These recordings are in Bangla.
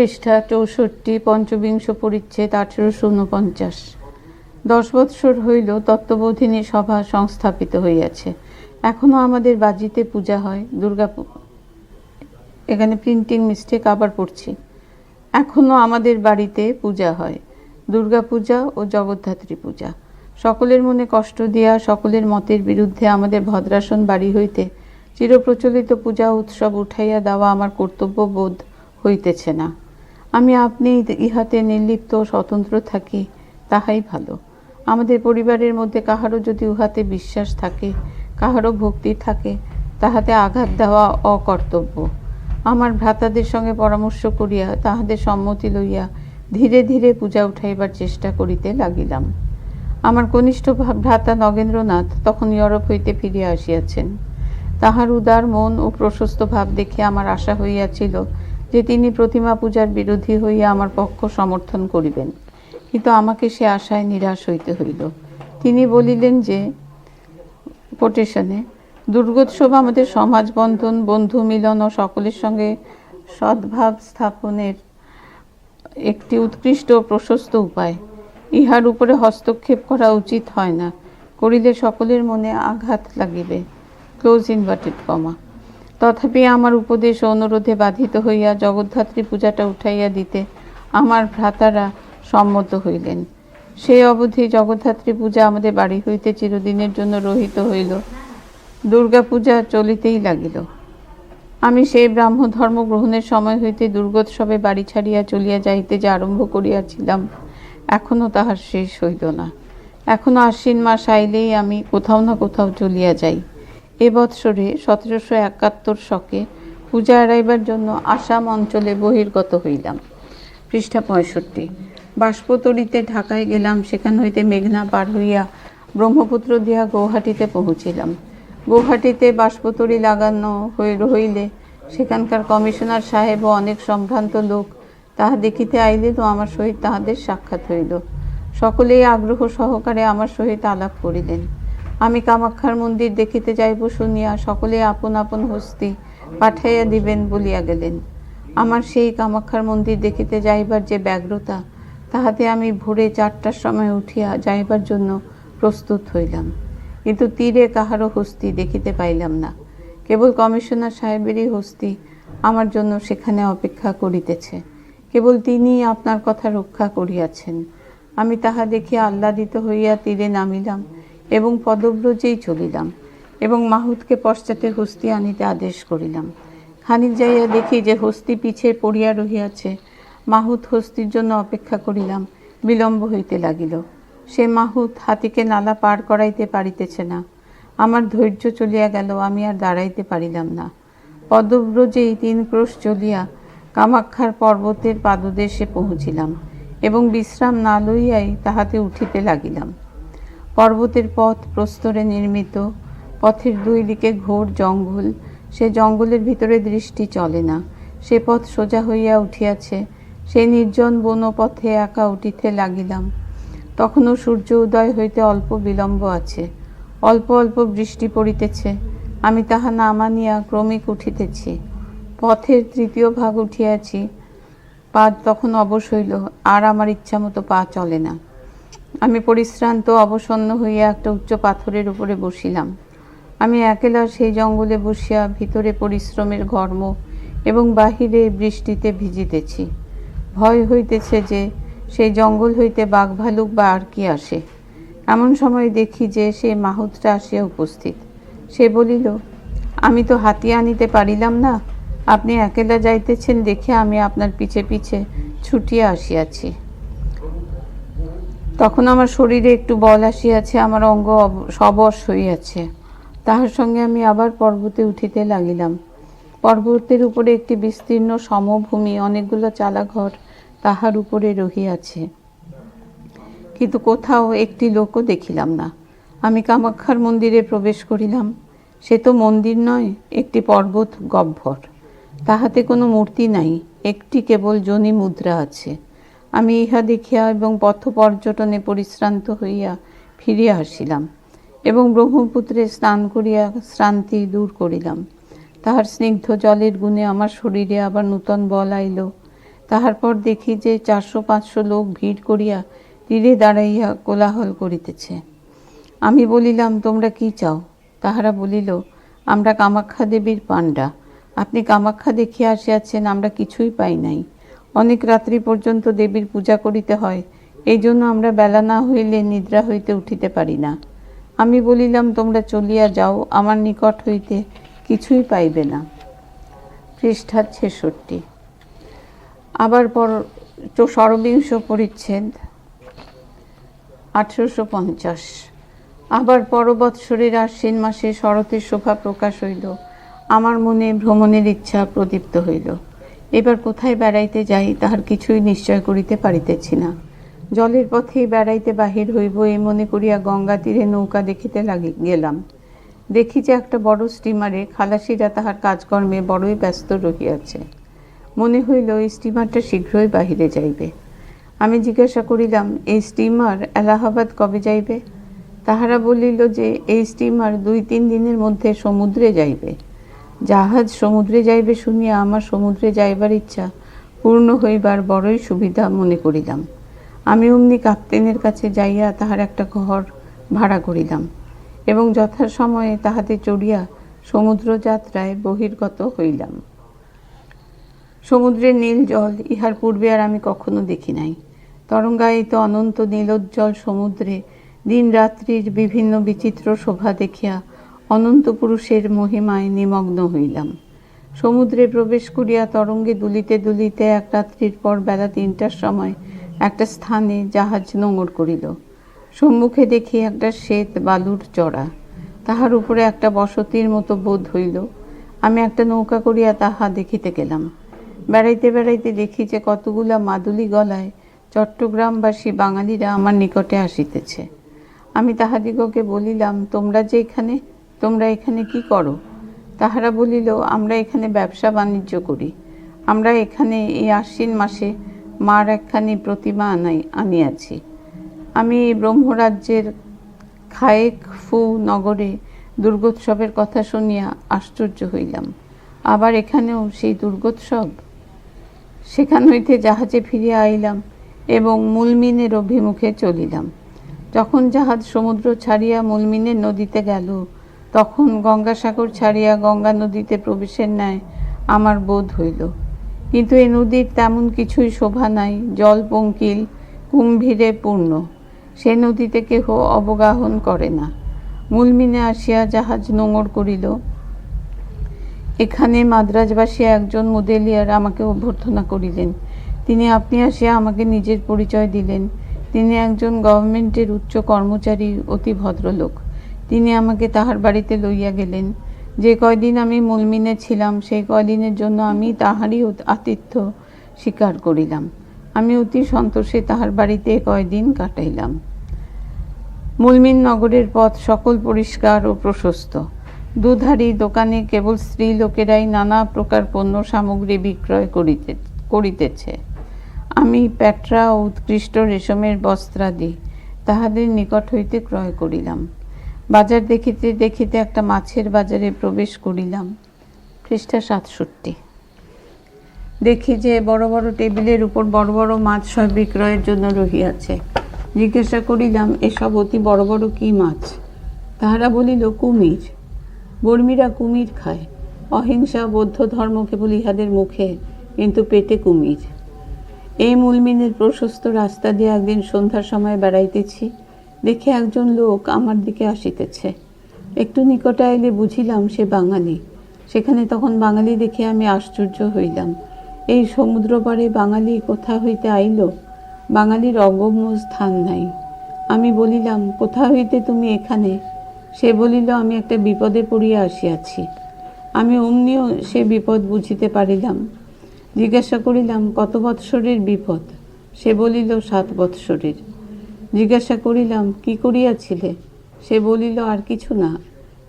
পৃষ্ঠা চৌষট্টি, পঞ্চবিংশ পরিচ্ছেদ আঠেরোশো উনপঞ্চাশ দশ বৎসর হইল তত্ত্ববোধিনী সভা সংস্থাপিত হইয়াছে। এখনও আমাদের বাজিতে পূজা হয়, দুর্গা এখানে প্রিন্টিং মিস্টেক আবার পড়ছি। এখনও আমাদের বাড়িতে পূজা হয়, দুর্গা পূজা ও জগদ্ধাত্রী পূজা। সকলের মনে কষ্ট দিয়া, সকলের মতের বিরুদ্ধে আমাদের ভদ্রাসন বাড়ি হইতে চিরপ্রচলিত পূজা উৎসব উঠাইয়া দেওয়া আমার কর্তব্য বোধ হইতেছে না। আমি আপনি ইহাতে নির্লিপ্ত স্বতন্ত্র থাকি, তাহাই ভালো। আমাদের পরিবারের মধ্যে কাহারও যদি উহাতে বিশ্বাস থাকে কাহারও ভক্তি থাকে, তাহাতে আঘাত দেওয়া অকর্তব্য। আমার ভ্রাতাদের সঙ্গে পরামর্শ করিয়া তাহাদের সম্মতি লইয়া ধীরে ধীরে পূজা উঠাইবার চেষ্টা করিতে লাগিলাম। আমার কনিষ্ঠ ভ্রাতা নগেন্দ্রনাথ তখন ইউরোপ হইতে ফিরিয়া আসিয়াছেন। তাহার উদার মন ও প্রশস্ত ভাব দেখিয়া আমার আশা হইয়াছিল যে তিনি প্রতিমা পূজার বিরোধী হইয়া আমার পক্ষ সমর্থন করিবেন। কিন্তু আমাকে সে আশায় নিরাশ হইতে হইল। তিনি বলিলেন যে, কোটেশনে, দুর্গোৎসব আমাদের সমাজ বন্ধন বন্ধু মিলন ও সকলের সঙ্গে সদ্ভাব স্থাপনের একটি উৎকৃষ্ট ও প্রশস্ত উপায়। ইহার উপরে হস্তক্ষেপ করা উচিত হয় না। করিলে সকলের মনে আঘাত লাগিবে। Close inverted comma. তথাপি আমার উপদেশ অনুরোধে বাধিত হইয়া জগদ্ধাত্রী পূজাটা উঠাইয়া দিতে আমার ভ্রাতারা সম্মত হইলেন। সেই অবধি জগদ্ধাত্রী পূজা আমাদের বাড়ি হইতে চিরদিনের জন্য রহিত হইল। দুর্গা পূজা চলিতেই লাগিল। আমি সেই ব্রাহ্ম ধর্ম গ্রহণের সময় হইতে দুর্গোৎসবে বাড়ি ছাড়িয়া চলিয়া যাইতে যে আরম্ভ করিয়াছিলাম এখনও তাহার শেষ হইল না। এখনও আশ্বিন মাস আইলেই আমি কোথাও না কোথাও চলিয়া যাই। এ বৎসরে সতেরোশো একাত্তর শকে পূজা এড়াইবার জন্য আসাম অঞ্চলে বহির্গত হইলাম। পৃষ্ঠা পঁয়ষট্টি। বাষ্পতরিতে ঢাকায় গেলাম, সেখান হইতে মেঘনা পার হইয়া ব্রহ্মপুত্র দিয়া গৌহাটিতে পৌঁছিলাম। গৌহাটিতে বাষ্পতরি লাগানো হয়ে হইলে সেখানকার কমিশনার সাহেব ও অনেক সম্ভ্রান্ত লোক তাহা দেখিতে আইলেন ও আমার সহিত তাহাদের সাক্ষাৎ হইল। সকলেই আগ্রহ সহকারে আমার সহিত আলাপ করিলেন। আমি কামাক্ষার মন্দির দেখিতে যাইব, শুনিয়া সকলে আপন আপন হস্তি পাঠাইয়া দিবেন বলিয়া গেলেন। আমার সেই কামাক্ষার মন্দির দেখিতে যাইবার যে ব্যগ্রতা, তাহাতে আমি ভোরে চারটার সময় উঠিয়া যাইবার জন্য প্রস্তুত হইলাম। কিন্তু তীরে কাহারও হস্তি দেখিতে পাইলাম না। কেবল কমিশনার সাহেবেরই হস্তি আমার জন্য সেখানে অপেক্ষা করিতেছে। কেবল তিনিই আপনার কথা রক্ষা করিয়াছেন। আমি তাহা দেখিয়া আহ্লাদিত হইয়া তীরে নামিলাম। এবং পদব্রজেই চলিলাম, এবং মাহুতকে পশ্চাতে হস্তি আনিতে আদেশ করিলাম। খানিক যাইয়া দেখি যে হস্তি পিছে পড়িয়া রহিয়াছে। মাহুত হস্তির জন্য অপেক্ষা করিলাম, বিলম্ব হইতে লাগিল। সে মাহুত হাতিকে নালা পার করাইতে পারিতেছে না। আমার ধৈর্য চলিয়া গেল, আমি আর দাঁড়াইতে পারিলাম না। পদব্রজেই তিন ক্রোশ চলিয়া কামাক্ষার পর্বতের পাদদেশে পৌঁছিলাম, এবং বিশ্রাম না লইয়াই তাহাতে উঠিতে লাগিলাম। পর্বতের পথ প্রস্তরে নির্মিত। পথের দুই দিকে ঘোর জঙ্গল। সে জঙ্গলের ভিতরে দৃষ্টি চলে না। সে পথ সোজা হইয়া উঠিয়াছে। সেই নির্জন বনপথে একা উঠিতে লাগিলাম। তখনও সূর্য উদয় হইতে অল্প বিলম্ব আছে। অল্প অল্প বৃষ্টি পড়িতেছে। আমি তাহা না মানিয়া ক্রমিক উঠিতেছি। পথের তৃতীয় ভাগ উঠিয়াছি। পা তখন অবশ হইল। আর আমার ইচ্ছা মতো পা চলে না। আমি পরিশ্রান্ত, অবসন্ন হইয়া একটা উচ্চ পাথরের উপরে বসিলাম। আমি একেলা সেই জঙ্গলে বসিয়া ভিতরে পরিশ্রমের ঘর্ম এবং বাহিরে বৃষ্টিতে ভিজিতেছি। ভয় হইতেছে যে সেই জঙ্গল হইতে বাঘ ভালুক বা আর কি আসে। এমন সময় দেখি যে সে মাহুতটা আসিয়া উপস্থিত। সে বলিল, আমি তো হাতি আনিতে পারিলাম না। আপনি একেলা যাইতেছেন দেখে আমি আপনার পিছে পিছে ছুটিয়া আসিয়াছি। তখন আমার শরীরে একটু বল আসিয়াছে, আমার অঙ্গ সবশ হইয়াছে। তাহার সঙ্গে আমি আবার পর্বতে উঠিতে লাগিলাম। পর্বতের উপরে একটি বিস্তীর্ণ সমভূমি, অনেকগুলো চালাঘর তাহার উপরে রহিয়াছে। কিন্তু কোথাও একটি লোকও দেখিলাম না। আমি কামাক্ষার মন্দিরে প্রবেশ করিলাম। সে তো মন্দির নয়, একটি পর্বত গহ্বর। তাহাতে কোনো মূর্তি নাই, একটি কেবল জনি মুদ্রা আছে। আমি ইহা দেখিয়া এবং পথ পর্যটনে পরিশ্রান্ত হইয়া ফিরিয়া আসিলাম এবং ব্রহ্মপুত্রে স্নান করিয়া শ্রান্তি দূর করিলাম। তাহার স্নিগ্ধ জলের গুণে আমার শরীরে আবার নূতন বল আইল। তাহার পর দেখি যে চারশো পাঁচশো লোক ভিড় করিয়া তীরে দাঁড়াইয়া কোলাহল করিতেছে। আমি বলিলাম, তোমরা কি চাও? তাহারা বলিল, আমরা কামাখ্যা দেবীর পাণ্ডা। আপনি কামাখ্যা দেখিয়া আসিয়াছেন, আমরা কিছুই পাই নাই। অনেক রাত্রি পর্যন্ত দেবীর পূজা করিতে হয়, এই জন্য আমরা বেলা না হইলে নিদ্রা হইতে উঠিতে পারি না। আমি বলিলাম, তোমরা চলিয়া যাও, আমার নিকট হইতে কিছুই পাইবে না। পৃষ্ঠা ছেষট্টি। আবার পর ষড়বিংশ পরিচ্ছেদ, আঠেরোশো পঞ্চাশ। আবার পরবৎসরের আশ্বিন মাসে শরতের শোভা প্রকাশ হইল। আমার মনে ভ্রমণের ইচ্ছা প্রদীপ্ত হইল। এবার কোথায় বেড়াইতে যাই তাহার কিছুই নিশ্চয় করিতে পারিতেছি না। জলের পথেই বেড়াইতে বাহির হইব এই মনে করিয়া গঙ্গা তীরে নৌকা দেখিতে লাগি গেলাম। দেখি যে একটা বড় স্টিমারে খালাসিরা তাহার কাজকর্মে বড়ই ব্যস্ত রহিয়াছে। মনে হইল এই স্টিমারটা শীঘ্রই বাহিরে যাইবে। আমি জিজ্ঞাসা করিলাম, এই স্টিমার এলাহাবাদ কবে যাইবে? তাহারা বলিল যে, এই স্টিমার দুই তিন দিনের মধ্যে সমুদ্রে যাইবে। জাহাজ সমুদ্রে যাইবে শুনিয়া আমার সমুদ্রে যাইবার ইচ্ছা পূর্ণ হইবার বড়ই সুবিধা মনে করিলাম। আমি অমনি কাপ্তেনের কাছে যাইয়া তাহার একটা ঘর ভাড়া করিলাম এবং যথাসময়ে তাহাতে চড়িয়া সমুদ্র যাত্রায় বহির্গত হইলাম। সমুদ্রের নীল জল ইহার পূর্বে আর আমি কখনো দেখি নাই। তরঙ্গায়িত অনন্ত নীলোজ্জ্বল সমুদ্রে দিন রাত্রির বিভিন্ন বিচিত্র শোভা দেখিয়া অনন্ত পুরুষের মহিমায় নিমগ্ন হইলাম। সমুদ্রে প্রবেশ করিয়া তরঙ্গে দুলিতে দুলিতে এক রাত্রির পর বেলা তিনটার সময় একটা স্থানে জাহাজ নোঙর করিল। সম্মুখে দেখি একটা শ্বেত বালুর চড়া। তাহার উপরে একটা বসতির মতো বোধ হইল। আমি একটা নৌকা করিয়া তাহা দেখিতে গেলাম। বেড়াইতে বেড়াইতে দেখি যে কতগুলা মাদুলি গলায় চট্টগ্রামবাসী বাঙালিরা আমার নিকটে আসিতেছে। আমি তাহাদিগকে বলিলাম, তোমরা যে এখানে তোমরা এখানে কি করো? তাহারা বলিল, আমরা এখানে ব্যবসা বাণিজ্য করি। আমরা এখানে এই আশ্বিন মাসে মার একখানি প্রতিমা আনাই, আনিয়াছি। আমি ব্রহ্মরাজ্যের খায়েক ফু নগরে দুর্গোৎসবের কথা শুনিয়া আশ্চর্য হইলাম। আবার এখানেও সেই দুর্গোৎসব? সেখান হইতে জাহাজে ফিরিয়া আইলাম এবং মুলমিনের অভিমুখে চলিলাম। যখন জাহাজ সমুদ্র ছাড়িয়া মুলমিনের নদীতে গেল তখন গঙ্গাসাগর ছাড়িয়া গঙ্গা নদীতে প্রবেশের ন্যায় আমার বোধ হইল। কিন্তু এই নদীর তেমন কিছুই শোভা নাই, জল পঙ্কিল, কুম্ভীরে পূর্ণ। সে নদীতে কেহ অবগাহন করে না। মুলমিনে আসিয়া জাহাজ নোঙর করিল। এখানে মাদ্রাজবাসী একজন মোদেলিয়ার আমাকে অভ্যর্থনা করিলেন। তিনি আপনি আসিয়া আমাকে নিজের পরিচয় দিলেন। তিনি একজন গভর্নমেন্টের উচ্চ কর্মচারী, অতি ভদ্রলোক। তিনি আমাকে তাহার বাড়িতে লইয়া গেলেন। যে কয়দিন আমি মুলমিনে ছিলাম, সেই কয়দিনের জন্য আমি তাহারই আতিথ্য স্বীকার করিলাম। আমি অতি সন্তোষে তাহার বাড়িতে কয়দিন কাটাইলাম। মুলমিন নগরের পথ সকল পরিষ্কার ও প্রশস্ত। দুধারী দোকানে কেবল স্ত্রী লোকেরাই নানা প্রকার পণ্য সামগ্রী বিক্রয় করিতে করিতেছে। আমি প্যাট্রা ও উৎকৃষ্ট রেশমের বস্ত্রাদি তাহাদের নিকট হইতে ক্রয় করিলাম। বাজার দেখিতে দেখিতে একটা মাছের বাজারে প্রবেশ করিলাম। পৃষ্ঠা সাতষট্টি। দেখি যে বড় বড় টেবিলের উপর বড় বড় মাছ সব বিক্রয়ের জন্য রহিয়াছে। জিজ্ঞাসা করিলাম, এসব অতি বড় বড় কি মাছ? তাহারা বলিল, কুমির। বর্মীরা কুমির খায়। অহিংসা বৌদ্ধ ধর্ম কেবল ইহাদের মুখে, কিন্তু পেটে কুমির। এই মুলমিনের প্রশস্ত রাস্তা দিয়ে একদিন সন্ধ্যার সময় বেড়াইতেছি। দেখে একজন লোক আমার দিকে আসিতেছে। একটু নিকটে এলে বুঝিলাম সে বাঙালি। সেখানে তখন বাঙালি দেখে আমি আশ্চর্য হইলাম। এই সমুদ্র পাড়ে বাঙালি কোথা হইতে আইল? বাঙালির অগম্য স্থান নাই। আমি বলিলাম, কোথা হইতে তুমি এখানে? সে বলিল, আমি একটা বিপদে পড়িয়া আসিয়াছি। আমি অমনিও সে বিপদ বুঝিতে পারিলাম। জিজ্ঞাসা করিলাম, কত বৎসরের বিপদ? সে বলিল, সাত বৎসরের। জিজ্ঞাসা করিলাম, কি করিয়াছিলে? সে বলিল, আর কিছু না।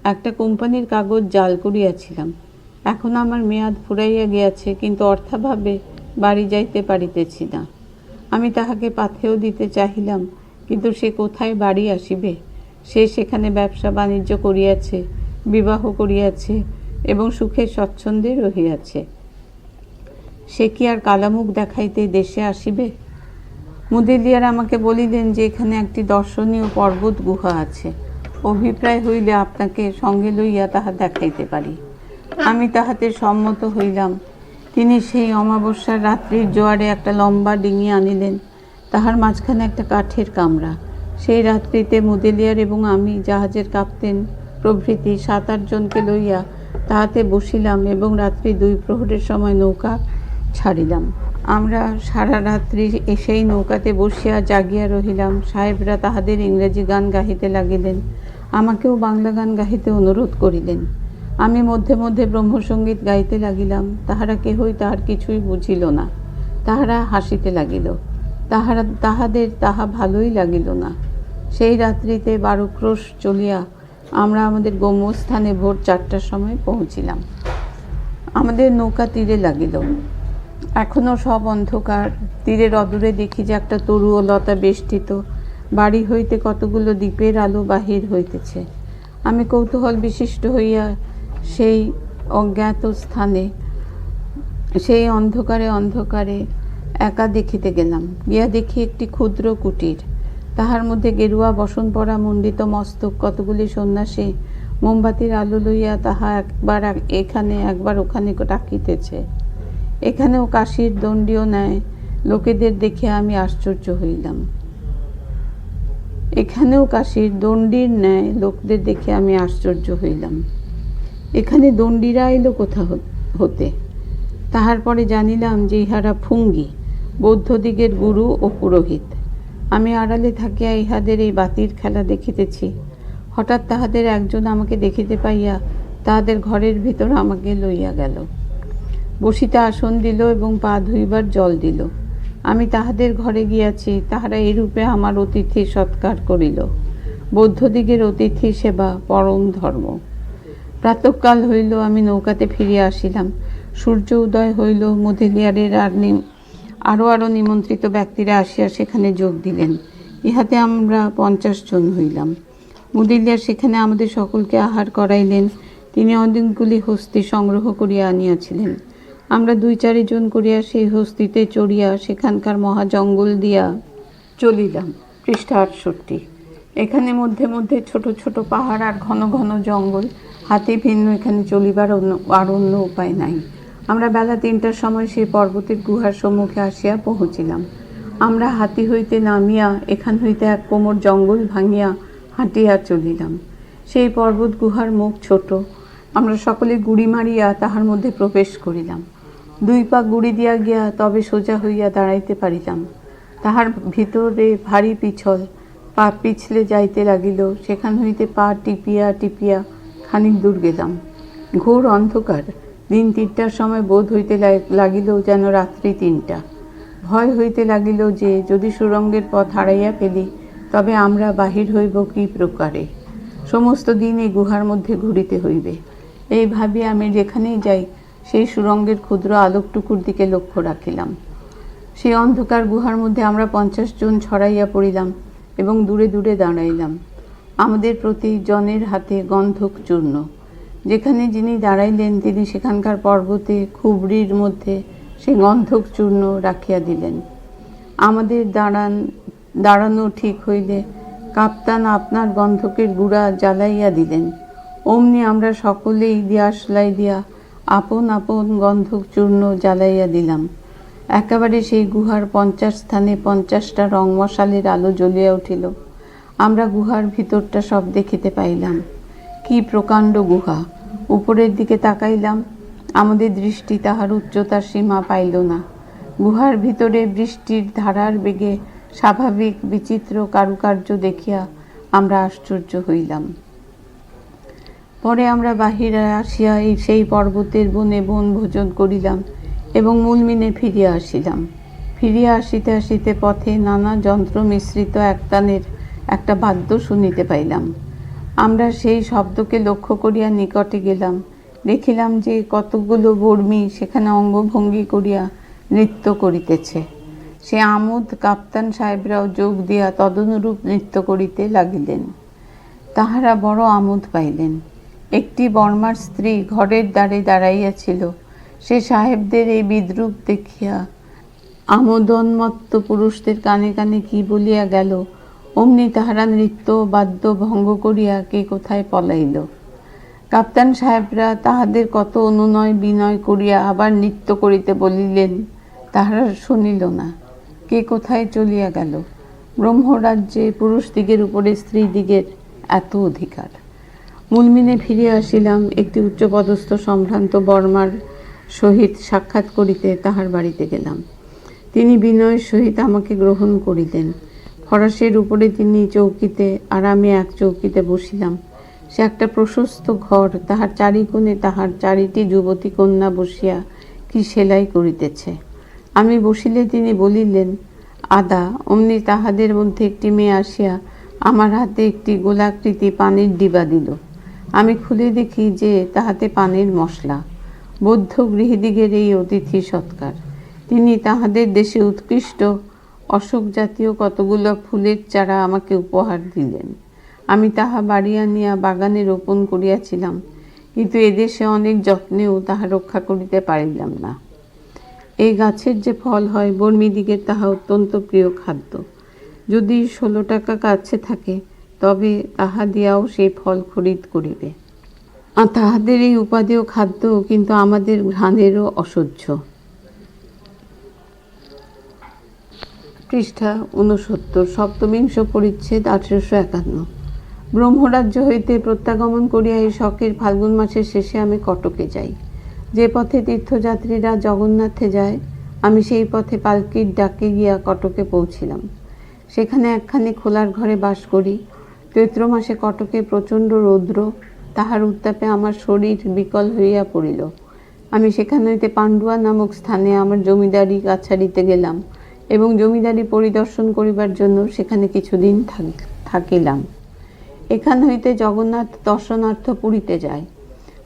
একটা কোম্পানির কাগজ জাল করিয়াছিলাম। এখন আমার মেয়াদ ফুরাইয়া গিয়াছে, কিন্তু অর্থাভাবে বাড়ি যাইতে পারিতেছি না। আমি তাহাকে পাথেও দিতে চাহিলাম, কিন্তু সে কোথায় বাড়ি আসিবে? সে সেখানে ব্যবসা বাণিজ্য করিয়াছে, বিবাহ করিয়াছে এবং সুখে স্বচ্ছন্দে রহিয়াছে। সে কি আর কালামুখ দেখাইতে দেশে আসিবে? মুদিলিয়ার আমাকে বলিলেন যে এখানে একটি দর্শনীয় পর্বত গুহা আছে। অভিপ্রায় হইলে আপনাকে সঙ্গে লইয়া তাহা দেখাইতে পারি। আমি তাহাতে সম্মত হইলাম। তিনি সেই অমাবস্যার রাত্রির জোয়ারে একটা লম্বা ডিঙি আনিলেন। তাহার মাঝখানে একটা কাঠের কামরা। সেই রাত্রিতে মুদেলিয়ার এবং আমি জাহাজের কাপ্তেন প্রভৃতি সাত আটজনকে লইয়া তাহাতে বসিলাম এবং রাত্রি দুই প্রহরের সময় নৌকা ছাড়িলাম। আমরা সারা রাত্রি এসেই নৌকাতে বসিয়া জাগিয়া রহিলাম। সাহেবরা তাহাদের ইংরেজি গান গাহিতে লাগিলেন। আমাকেও বাংলা গান গাহিতে অনুরোধ করিলেন। আমি মধ্যে মধ্যে ব্রহ্মসঙ্গীত গাইতে লাগিলাম। তাহারা কেহই তাহার কিছুই বুঝিল না। তাহারা হাসিতে লাগিল। তাহারা, তাহাদের তাহা ভালোই লাগিল না। সেই রাত্রিতে বারো ক্রোশ চলিয়া আমরা আমাদের গম্যস্থানে ভোর চারটার সময় পৌঁছিলাম। আমাদের নৌকা তীরে লাগিল। এখনও সব অন্ধকার। তীরের অদূরে দেখি যে একটা তরু ও লতা বেষ্টিত। বাড়ি হইতে কতগুলো দ্বীপের আলো বাহির হইতেছে। আমি কৌতূহল বিশিষ্ট হইয়া সেই অজ্ঞাত স্থানে, সেই অন্ধকারে অন্ধকারে একা দেখিতে গেলাম। গিয়া দেখি একটি ক্ষুদ্র কুটির। তাহার মধ্যে গেরুয়া বসন পরা মণ্ডিত মস্তক, কতগুলি সন্ন্যাসী মোমবাতির আলো লইয়া তাহা একবার এক- এখানে একবার ওখানে ডাকিতেছে। এখানেও কাশির দণ্ডীয় নেয়। লোকেদের দেখে আমি আশ্চর্য হইলাম। এখানেও কাশির দণ্ডির ন্যায় লোকদের দেখে আমি আশ্চর্য হইলাম। এখানে দণ্ডিরা এলো কোথা হত- তাহার পরে জানিলাম যে ইহারা ফুঙ্গি বৌদ্ধদিগের গুরু ও পুরোহিত। আমি আড়ালে থাকিয়া ইহাদের এই বাতির খেলা দেখিতেছি। হঠাৎ তাহাদের একজন আমাকে দেখিতে পাইয়া তাহাদের ঘরের ভিতর আমাকে লইয়া গেল। বসিতে আসন দিল এবং পা ধুইবার জল দিল। আমি তাহাদের ঘরে গিয়াছি, তাহারা এরূপে আমার অতিথি সৎকার করিল। বৌদ্ধদিগের অতিথি সেবা পরম ধর্ম। প্রাতঃকাল হইল, আমি নৌকাতে ফিরিয়া আসিলাম। সূর্য উদয় হইল মধেলিয়ারের আর আরও আরও নিমন্ত্রিত ব্যক্তিরা আসিয়া সেখানে যোগ দিলেন। ইহাতে আমরা পঞ্চাশ জন হইলাম। মুদিলিয়ার সেখানে আমাদের সকলকে আহার করাইলেন। তিনি অনেকগুলি হস্তি সংগ্রহ করিয়া আনিয়াছিলেন। আমরা দুই চারিজন করিয়া সেই হস্তিতে চড়িয়া সেখানকার মহা জঙ্গল দিয়া চলিলাম, পৃষ্ঠা আটষট্টি। এখানে মধ্যে মধ্যে ছোট ছোট পাহাড় আর ঘন ঘন জঙ্গল, হাতি ভিন্ন, এখানে চলিবার অন্য, আর অন্য উপায় নাই। আমরা বেলা তিনটার সময় সেই পর্বতের গুহার সম্মুখে আসিয়া পৌঁছিলাম। আমরা হাতি হইতে নামিয়া, এখান হইতে এক কোমর জঙ্গল ভাঙিয়া হাঁটিয়া চলিলাম। সেই পর্বত গুহার মুখ ছোট। আমরা সকলে গুড়ি মারিয়া তাহার মধ্যে প্রবেশ করিলাম। দুই পা গুড়ি দিয়া গিয়া তবে সোজা হইয়া দাঁড়াইতে পারিতাম। তাহার ভিতরে ভারী পিছল, পা পিছলে যাইতে লাগিল, সেখান হইতে পা টিপিয়া টিপিয়া খানিক দূর গেলাম। ঘোর অন্ধকার, দিন তিনটার সময় বোধ হইতে লাগ- লাগিল যেন রাত্রি তিনটা। ভয় হইতে লাগিল যে, যদি সুরঙ্গের পথ হারাইয়া ফেলি, তবে আমরা বাহির হইব কি প্রকারে? সমস্ত দিন এই গুহার মধ্যে ঘুরিতে হইবে। এই ভাবি আমি যেখানেই যাই সেই সুরঙ্গের ক্ষুদ্র আলোকটুকুর দিকে লক্ষ্য রাখিলাম। সেই অন্ধকার গুহার মধ্যে আমরা পঞ্চাশ জন ছড়াইয়া পড়িলাম এবং দূরে দূরে দাঁড়াইলাম। আমাদের প্রতি জনের হাতে গন্ধক চূর্ণ। যেখানে যিনি দাঁড়াইলেন, তিনি সেখানকার পর্বতে খুবড়ির মধ্যে সেই গন্ধক চূর্ণ রাখিয়া দিলেন। আমাদের দাঁড়ান, দাঁড়ানো ঠিক হইলে কাপ্তান আপনার গন্ধকের গুড়া জ্বালাইয়া দিলেন। অমনি আমরা সকলেই দিয়াশলাই দিয়া আপন আপন গন্ধক চূর্ণ জ্বালাইয়া দিলাম। একেবারে সেই গুহার পঞ্চাশ স্থানে পঞ্চাশটা রং মশালের আলো জ্বলিয়া উঠিল। আমরা গুহার ভিতরটা সব দেখিতে পাইলাম। কি প্রকাণ্ড গুহা! উপরের দিকে তাকাইলাম, আমাদের দৃষ্টি তাহার উচ্চতার সীমা পাইল না। গুহার ভিতরে বৃষ্টির ধারার বেগে স্বাভাবিক বিচিত্র কারুকার্য দেখিয়া আমরা আশ্চর্য হইলাম। পরে আমরা বাহিরে আসিয়া এই সেই পর্বতের বনে বন ভোজন করিলাম এবং মূলমিনে ফিরিয়া আসিলাম। ফিরিয়া আসিতে আসিতে পথে নানা যন্ত্র মিশ্রিত একতানের একটা বাদ্য শুনিতে পাইলাম। আমরা সেই শব্দকে লক্ষ্য করিয়া নিকটে গেলাম। দেখিলাম যে কতগুলো বর্মী সেখানে অঙ্গভঙ্গি করিয়া নৃত্য করিতেছে। সে আমোদ কাপ্তান সাহেবরাও যোগ দিয়া তদনুরূপ নৃত্য করিতে লাগিলেন। তাহারা বড় আমোদ পাইলেন। একটি বর্মার স্ত্রী ঘরের দ্বারে দাঁড়াইয়াছিল। সে সাহেবদের এই বিদ্রুপ দেখিয়া আমোদন্মত্ত পুরুষদের কানে কানে কি বলিয়া গেল, অমনি তাহারা নৃত্য বাদ্য ভঙ্গ করিয়া কে কোথায় পলাইল। কাপ্তান সাহেবরা তাহাদের কত অনুনয় বিনয় করিয়া আবার নৃত্য করিতে বলিলেন, তাহারা শুনিল না, কে কোথায় চলিয়া গেল। ব্রহ্মরাজ্যে পুরুষদিগের উপরে স্ত্রীদিগের এত অধিকার। মূলমিনে ফিরে আসিলাম, একটি উচ্চপদস্থ সম্ভ্রান্ত বর্মার সহিত সাক্ষাৎ করিতে তাহার বাড়িতে গেলাম। তিনি বিনয়ের সহিত আমাকে গ্রহণ করিলেন ফরাসের উপরে তিনি চৌকিতে আর আমি এক চৌকিতে বসিলাম। সে একটা প্রশস্ত ঘর, তাহার চারিকোণে তাহার চারিটি যুবতী কন্যা বসিয়া কি সেলাই করিতেছে। আমি বসিলে তিনি বলিলেন, আদা, অমনি তাহাদের মধ্যে একটি মেয়ে আসিয়া আমার হাতে একটি গোলাকৃতি পানির ডিবা দিল। আমি খুলে দেখি যে তাহাতে পানির মশলা। বৌদ্ধ গৃহদিগের এই অতিথি সৎকার। তিনি তাহাদের দেশে উৎকৃষ্ট। অশোক জাতীয় কতগুলো ফুলের চারা আমাকে উপহার দিলেন। আমি তাহা বাড়ি আনিয়া বাগানে রোপণ করিয়াছিলাম, কিন্তু এদেশে অনেক যত্নেও তাহা রক্ষা করিতে পারিলাম না। এই গাছের যে ফল হয় বর্মীদিগের তাহা অত্যন্ত প্রিয় খাদ্য। যদি ষোলো টাকা কাছে থাকে তবে তাহা দিয়াও সেই ফল খরিদ করিবে। আর তাহাদের এই উপাদেয় খাদ্য কিন্তু আমাদের ঘ্রাণেরও অসহ্য। পৃষ্ঠা ঊনসত্তর সপ্তবিংশ পরিচ্ছেদ, আঠেরোশো একান্ন। ব্রহ্মরাজ্য হইতে প্রত্যাগমন করিয়া এই শখের ফাল্গুন মাসের শেষে আমি কটকে যাই। যে পথে তীর্থযাত্রীরা জগন্নাথে যায়, আমি সেই পথে পালকির ডাকে গিয়া কটকে পৌঁছিলাম। সেখানে একখানি খোলার ঘরে বাস করি। চৈত্র মাসে কটকে প্রচণ্ড রৌদ্র, তাহার উত্তাপে আমার শরীর বিকল হইয়া পড়িল। আমি সেখান হইতে পান্ডুয়া নামক স্থানে আমার জমিদারি কাছারিতে গেলাম এবং জমিদারি পরিদর্শন করিবার জন্য সেখানে কিছুদিন থাক- থাকিলাম। এখান হইতে জগন্নাথ দর্শনার্থ পুরীতে যায়।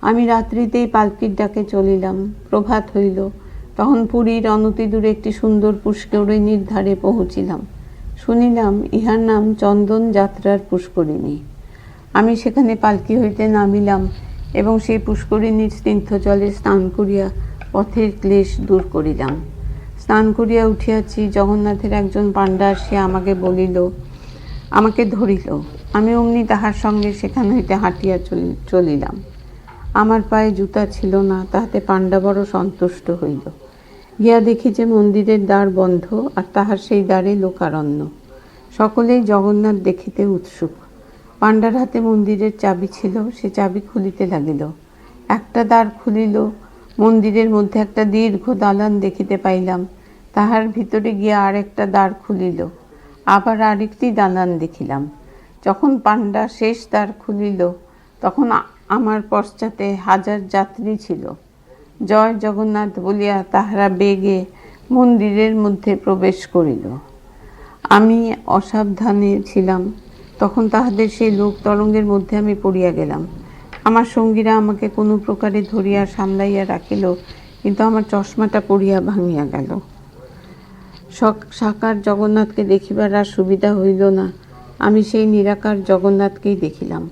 আমি রাত্রিতেই পালকির ডাকে চলিলাম, প্রভাত হইল। তখন পুরীর অনতি দূরে একটি সুন্দর পুষ্করিণীর ধারে পৌঁছিলাম। শুনিলাম ইহার নাম চন্দন যাত্রার পুষ্করিণী। আমি সেখানে পালকি হইতে নামিলাম এবং সেই পুষ্করিণীর স্নিগ্ধ জলে স্নান করিয়া পথের ক্লেশ দূর করিলাম। স্নান করিয়া উঠিয়াছি, জগন্নাথের একজন পাণ্ডা আসিয়া আমাকে বলিল, আমাকে ধরিল। আমি অমনি তাহার সঙ্গে সেখান হইতে হাঁটিয়া চলি- চলিলাম। আমার পায়ে জুতা ছিল না, তাহাতে পাণ্ডা বড় সন্তুষ্ট হইল। গিয়া দেখি যে মন্দিরের দ্বার বন্ধ আর তাহার সেই দ্বারে লোকারণ্য। সকলেই জগন্নাথ দেখিতে উৎসুক। পাণ্ডার হাতে মন্দিরের চাবি ছিল, সে চাবি খুলিতে লাগিল। একটা দ্বার খুলিল, মন্দিরের মধ্যে একটা দীর্ঘ দালান দেখিতে পাইলাম। তাহার ভিতরে গিয়া আরেকটা দ্বার খুলিল। আবার আরেকটি দালান দেখিলাম। যখন পাণ্ডা শেষ দ্বার খুলিল, তখন আমার পশ্চাতে হাজার যাত্রী ছিল। জয় জগন্নাথ বলিয়া তাহারা বেগে মন্দিরের মধ্যে প্রবেশ করিল। আমি অসাবধানে ছিলাম। তখন তাহাদের সেই লোক তরঙ্গের মধ্যে আমি পড়িয়া গেলাম। আমার সঙ্গীরা আমাকে কোনো প্রকারে ধরিয়া সামলাইয়া রাখিল, কিন্তু আমার চশমাটা পড়িয়া ভাঙিয়া গেল। সাকার জগন্নাথকে দেখিবার আর সুবিধা হইল না। আমি সেই নিরাকার জগন্নাথকেই দেখিলাম।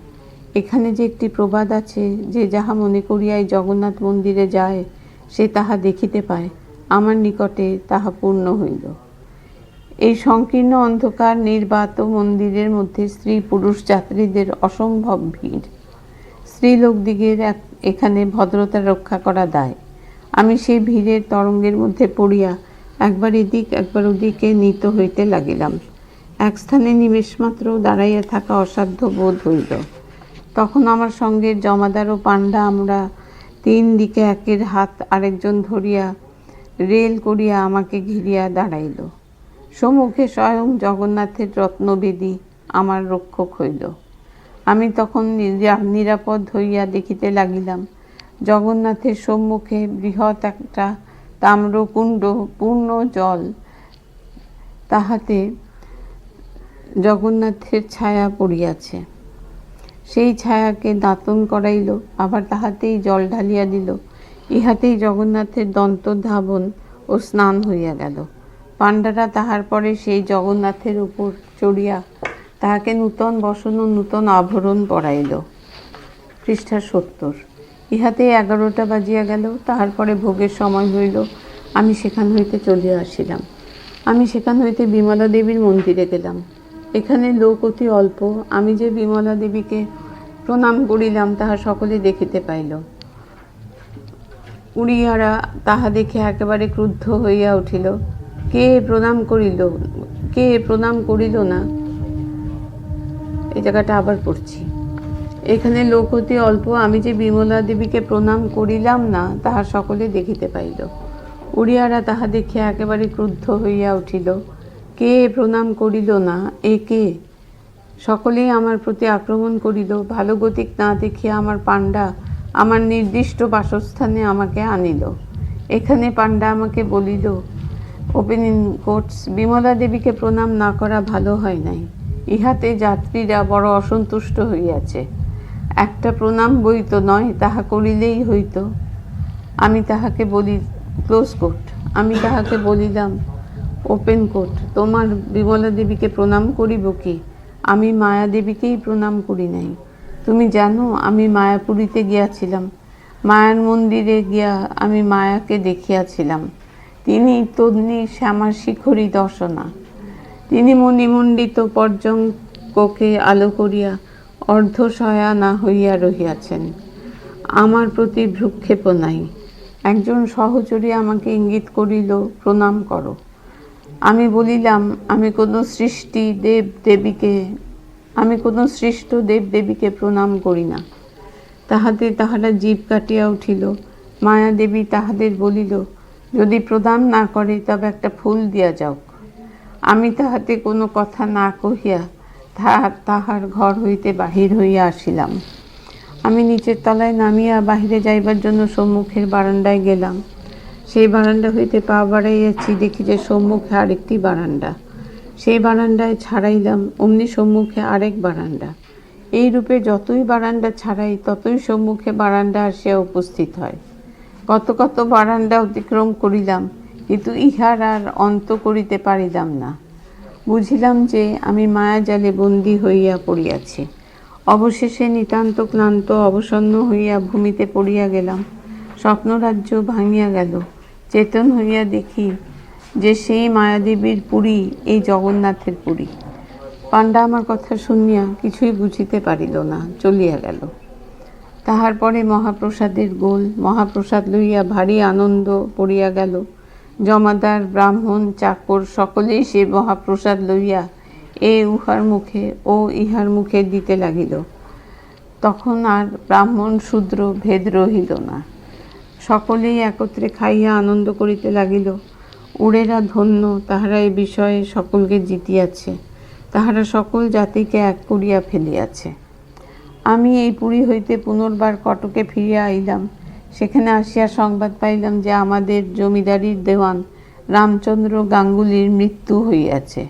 এখানে যে একটি প্রবাদ আছে, যে যাহা মনে করিয়াই জগন্নাথ মন্দিরে যায়, সে তাহা দেখিতে পায়। আমার নিকটে তাহা পূর্ণ হইল। এই সংকীর্ণ অন্ধকার নির্বাত মন্দিরের মধ্যে স্ত্রী পুরুষ যাত্রীদের অসম্ভব ভিড়। স্ত্রীলোকদিগের এক- এখানে ভদ্রতা রক্ষা করা দায়। আমি সেই ভিড়ের তরঙ্গের মধ্যে পড়িয়া একবার এদিক, একবার ওদিকে নিত হইতে লাগিলাম। এক স্থানে নিমেষমাত্র দাঁড়াইয়া থাকা অসাধ্য বোধ হইল। তখন আমার সঙ্গে জমাদার ও পাণ্ডা, আমরা তিন দিকে একের হাত আরেকজন ধরিয়া রেল করিয়া আমাকে ঘিরিয়া দাঁড়াইল। সম্মুখে স্বয়ং জগন্নাথের রত্নবেদী আমার রক্ষক হইল। আমি তখন নিরাপদ হইয়া দেখিতে লাগিলাম, জগন্নাথের সম্মুখে বৃহৎ একটা তাম্রকুণ্ড পূর্ণ জল। তাহাতে জগন্নাথের ছায়া পড়িয়াছে। সেই ছায়াকে দাঁতন করাইল, আবার তাহাতেই জল ঢালিয়া দিল। ইহাতেই জগন্নাথের দন্ত ধাবন ও স্নান হইয়া গেল। পাণ্ডারা তাহার পরে সেই জগন্নাথের উপর চড়িয়া তাহাকে নূতন বসন ও নূতন আভরণ পরাইল। পৃষ্ঠা সত্তর। ইহাতে এগারোটা বাজিয়া গেল, তাহার পরে ভোগের সময় হইল। আমি সেখান হইতে চলিয়া আসিলাম। আমি সেখান হইতে বিমলা দেবীর মন্দিরে গেলাম। এখানে লোক অতি অল্প। আমি যে বিমলা দেবীকে প্রণাম করিলাম, তাহা সকলে দেখিতে পাইল। উড়িয়ারা তাহা দেখে একেবারে ক্রুদ্ধ হইয়া উঠিল, কে প্রণাম করিল? কে প্রণাম করিল না? এই জায়গাটা আবার পড়ছি। এখানে লোক অতি অল্প, আমি যে বিমলা দেবীকে প্রণাম করিলাম না, তাহা সকলে দেখিতে পাইল। উড়িয়ারা তাহা দেখিয়া একেবারে ক্রুদ্ধ হইয়া উঠিল কে প্রণাম করিল না? এ কে? সকলেই আমার প্রতি আক্রমণ করিল। ভালো গতিক না দেখিয়া আমার পাণ্ডা আমার নির্দিষ্ট বাসস্থানে আমাকে আনিল। এখানে পাণ্ডা আমাকে বলিল, ওপেনিং কোর্টস, বিমলা দেবীকে প্রণাম না করা ভালো হয় নাই। ইহাতে যাত্রীরা বড় অসন্তুষ্ট হইয়াছে। একটা প্রণাম বইত নয়, তাহা করিলেই হইত। আমি তাহাকে বলি, ক্লোজ কোর্ট। আমি তাহাকে বলিলাম ওপেন কোর্ট তোমার বিমলা দেবীকে প্রণাম করিব কি? আমি মায়া দেবীকেই প্রণাম করি নাই। তুমি জানো, আমি মায়াপুরীতে গিয়াছিলাম। মায়ার মন্দিরে গিয়া আমি মায়াকে দেখিয়াছিলাম। তিনি তন্নি শ্যামার শিখরী দর্শনা। তিনি মণিমণ্ডিত পর্যঙ্ককে আলো করিয়া অর্ধশয়ানা হইয়া রহিয়াছেন। আমার প্রতি ভ্রুক্ষেপ নাই। একজন সহচরী আমাকে ইঙ্গিত করিল, প্রণাম করো। আমি বলিলাম, আমি কোনো সৃষ্টি দেব দেবীকে, আমি কোনো সৃষ্ট দেব দেবীকে প্রণাম করি না। তাহাতে তাহারা জীব কাটিয়া উঠিল। মায়া দেবী তাহাদের বলিল, যদি প্রদান না করে তবে একটা ফুল দিয়া যাও। আমি তাহাতে কোনো কথা না কহিয়া তাহার তাহার ঘর হইতে বাহির হইয়া আসিলাম। আমি নিচের তলায় নামিয়া বাহিরে যাইবার জন্য সম্মুখের বারান্দায় গেলাম। সেই বারান্দা হইতে পা বাড়াইয়াছি, দেখি যে সম্মুখে আরেকটি বারান্দা। সেই বারান্দায় ছাড়াইলাম, অমনি সম্মুখে আরেক বারান্দা। এই রূপে যতই বারান্দা ছাড়াই, ততই সম্মুখে বারান্দা আসিয়া উপস্থিত হয়। কত কত বারান্দা অতিক্রম করিলাম, কিন্তু ইহার আর অন্ত করিতে পারিলাম না। বুঝিলাম যে আমি মায়াজালে বন্দী হইয়া পড়িয়াছি। অবশেষে নিতান্ত ক্লান্ত, অবসন্ন হইয়া ভূমিতে পড়িয়া গেলাম। স্বপ্নরাজ্য ভাঙিয়া গেল। চেতন হইয়া দেখি যে সেই মায়াদেবীর পুরী, এই জগন্নাথের পুরী। পাণ্ডা আমার কথা শুনিয়া কিছুই বুঝিতে পারিল না, চলিয়া গেল। তাহার পরে মহাপ্রসাদের গোল, মহাপ্রসাদ লইয়া ভারী আনন্দ পড়িয়া গেল। জমাদার, ব্রাহ্মণ, চাকর সকলেই সে মহাপ্রসাদ লইয়া এ উহার মুখে, ও ইহার মুখে দিতে লাগিল। তখন আর ব্রাহ্মণ, শূদ্র ভেদ রহিল না। সকলেই একত্রে খাইয়া আনন্দ করিতে লাগিল। উড়েরা ধন্য, তাহারা এই বিষয়ে সকলকে জিতিয়াছে। তাহারা সকল জাতিকে এক করিয়া ফেলিয়াছে। আমি এই পুরী হইতে পুনর্বার কটকে ফিরিয়া আইলাম। সেখানে আসিয়া সংবাদ পাইলাম যে আমাদের জমিদারির দেওয়ান রামচন্দ্র গাঙ্গুলির মৃত্যু হইয়াছে।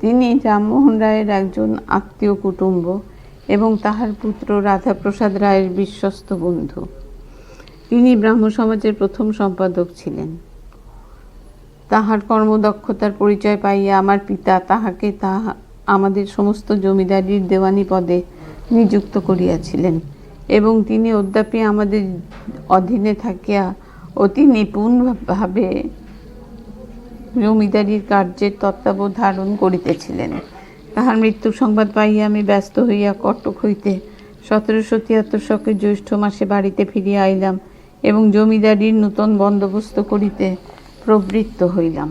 তিনি রামমোহন রায়ের একজন আত্মীয় কুটুম্ব এবং তাহার পুত্র রাধাপ্রসাদ রায়ের বিশ্বস্ত বন্ধু। তিনি ব্রাহ্ম সমাজের প্রথম সম্পাদক ছিলেন। তাহার কর্মদক্ষতার পরিচয় পাইয়া আমার পিতা তাহাকে তাহা আমাদের সমস্ত জমিদারির দেওয়ানি পদে নিযুক্ত করিয়াছিলেন এবং তিনি অদ্যাপি আমাদের অধীনে থাকিয়া অতি নিপুণভাবে জমিদারির কার্যের তত্ত্বাবধারণ করিতেছিলেন। তাহার মৃত্যুর সংবাদ পাইয়া আমি ব্যস্ত হইয়া কটক হইতে সতেরোশো তিয়াত্তর শকের জ্যৈষ্ঠ মাসে বাড়িতে ফিরিয়া আইলাম। এবং জমিদারির নূতন বন্দোবস্ত করিতে প্রবৃত্ত হইলাম।